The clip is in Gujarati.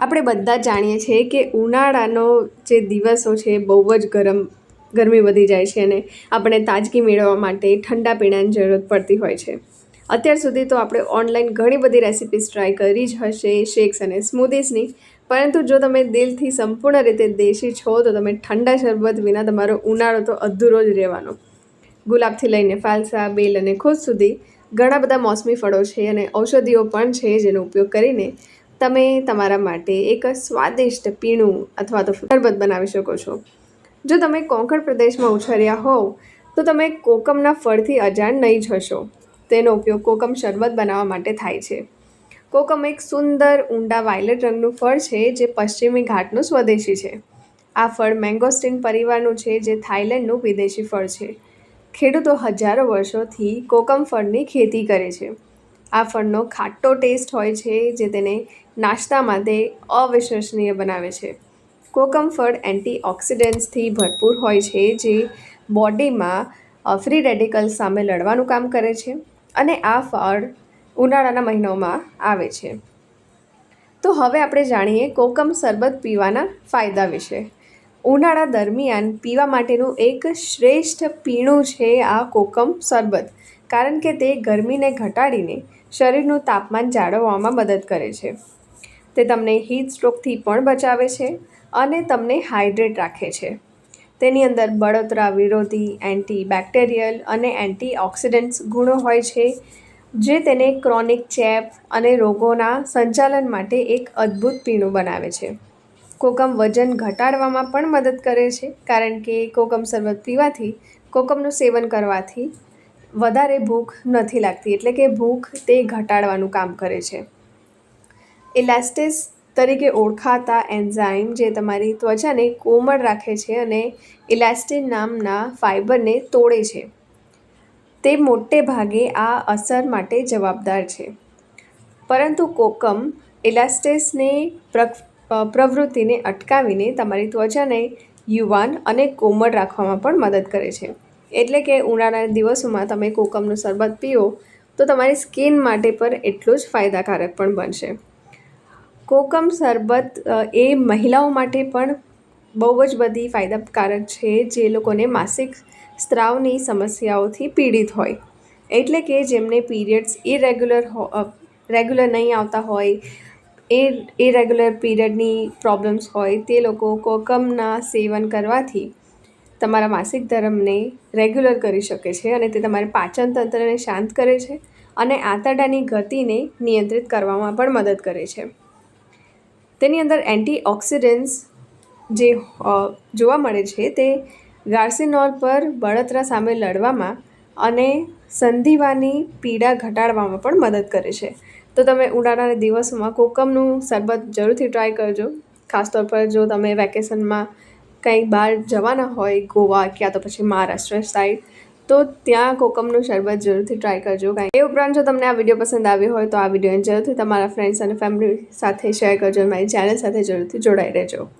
આપણે બધા જાણીએ છીએ કે ઉનાળાનો જે દિવસો છે બહુ જ ગરમ, ગરમી વધી જાય છે અને આપણે તાજગી મેળવવા માટે ઠંડા પીણાની જરૂરત પડતી હોય છે. અત્યાર સુધી તો આપણે ઓનલાઈન ઘણી બધી રેસિપીસ ટ્રાય કરી જ હશે, શેક્સ અને સ્મૂધીસની પરંતુ જો તમે દિલથી સંપૂર્ણ રીતે દેશી છો, તો તમે ઠંડા શરબત વિના તમારો ઉનાળો તો અધૂરો જ રહેવાનો. ગુલાબથી લઈને ફાલસા, બેલ અને ખુશ સુધી ઘણા બધા મોસમી ફળો છે અને ઔષધિઓ પણ છે જેનો ઉપયોગ કરીને તમે તમારા માટે એક સ્વાદિષ્ટ પીણું અથવા તો શરબત બનાવી શકો છો. જો તમે કોંકણ પ્રદેશમાં ઉછર્યા હોવ, તો તમે કોકમના ફળથી અજાણ નહીં જશો તેનો ઉપયોગ કોકમ શરબત બનાવવા માટે થાય છે. કોકમ એક સુંદર ઊંડા વાયલેટ રંગનું ફળ છે જે પશ્ચિમી ઘાટનું સ્વદેશી છે. આ ફળ મેંગોસ્ટીન પરિવારનું છે જે થાઈલેન્ડનું વિદેશી ફળ છે. ખેડૂતો હજારો વર્ષોથી કોકમ ફળની ખેતી કરે છે. આ ફળનો ખાટો ટેસ્ટ હોય છે જે તેને નાસ્તા માટે અવિશ્વસનીય બનાવે છે. કોકમ ફળ એન્ટીઓક્સિડન્ટ્સથી ભરપૂર હોય છે જે બોડીમાં ફ્રી રેડિકલ્સ સામે લડવાનું કામ કરે છે અને આ ફળ ઉનાળાના મહિનાઓમાં આવે છે. તો હવે આપણે જાણીએ કોકમ શરબત પીવાના ફાયદા વિશે. ઉનાળા દરમિયાન પીવા માટેનું એક શ્રેષ્ઠ પીણું છે આ કોકમ શરબત, કારણ કે તે ગરમીને ઘટાડીને શરીરનું તાપમાન જાળવવામાં મદદ કરે છે. તે તમને હીટ સ્ટ્રોકથી પણ બચાવે છે અને તમને હાઇડ્રેટ રાખે છે. તેની અંદર બળતરા, વિરોધી એન્ટી બેક્ટેરિયલ અને એન્ટી ઓક્સિડન્ટ્સ ગુણો હોય છે, જે તેને ક્રોનિક ચેપ અને રોગોના સંચાલન માટે એક અદ્ભુત પીણું બનાવે છે. કોકમ વજન ઘટાડવામાં પણ મદદ કરે છે, કારણ કે કોકમ શરબત પીવાથી કોકમનું સેવન કરવાથી વધારે ભૂખ નથી લાગતી, એટલે કે ભૂખ તે ઘટાડવાનું કામ કરે છે. ઇલાસ્ટિસ તરીકે ઓળખાતા એન્ઝાઇમ જે તમારી ત્વચાને કોમળ રાખે છે અને ઇલાસ્ટિન નામના ફાઇબરને તોડે છે. તે મોટે ભાગે આ અસર માટે જવાબદાર છે. પરંતુ કોકમ ઇલાસ્ટિસને પ્રવૃત્તિને અટકાવીને તમારી ત્વચાને યુવાન અને કોમળ રાખવામાં પણ મદદ કરે છે. એટલે કે ઉનાળાના દિવસોમાં તમે કોકમનું શરબત પીઓ, તો તમારી સ્કિન માટે પણ એટલું જ ફાયદાકારક પણ બનશે. કોકમ શરબત એ મહિલાઓ માટે પણ બહુ જ બધી ફાયદાકારક છે, જે લોકોને માસિક સ્ત્રાવની સમસ્યાઓથી પીડિત હોય. એટલે કે જેમને પીરિયડ્સ ઇરેગ્યુલર રેગ્યુલર નહીં આવતા હોય, એ ઇરેગ્યુલર પીરિયડની પ્રોબ્લેમ્સ હોય, તે લોકો કોકમના સેવન કરવાથી તમારા માસિક ધર્મને રેગ્યુલર કરી શકે છે અને તે તમારા પાચન તંત્રને શાંત કરે છે અને આંતરડાની ગતિને નિયંત્રિત કરવામાં પણ મદદ કરે છે. તેની અંદર એન્ટીઓક્સિડન્ટ્સ જે જોવા મળે છે તે ગાર્સિનોલ પર બળતરા સામે લડવામાં અને સંધિવાની પીડા ઘટાડવામાં પણ મદદ કરે છે. તો તમે ઉનાળાના દિવસોમાં કોકમનું શરબત જરૂરથી ટ્રાય કરજો. ખાસ તौर પર જો તમે વેકેશનમાં કંઈ બહાર જવાના હોય ગોવા ક્યાં તો પછી મહારાષ્ટ્ર સાઈડ તો ત્યાં કોકમનું શરબત જરૂરથી ટ્રાય કરજો કાંઈ એ ઉપરાંત જો તમને આ વીડિયો પસંદ આવ્યો હોય તો આ વિડીયોને જરૂરથી તમારા ફ્રેન્ડ્સ અને ફેમિલી સાથે શેર કરજો મારી ચેનલ સાથે જરૂરથી જોડાઈ રહેજો.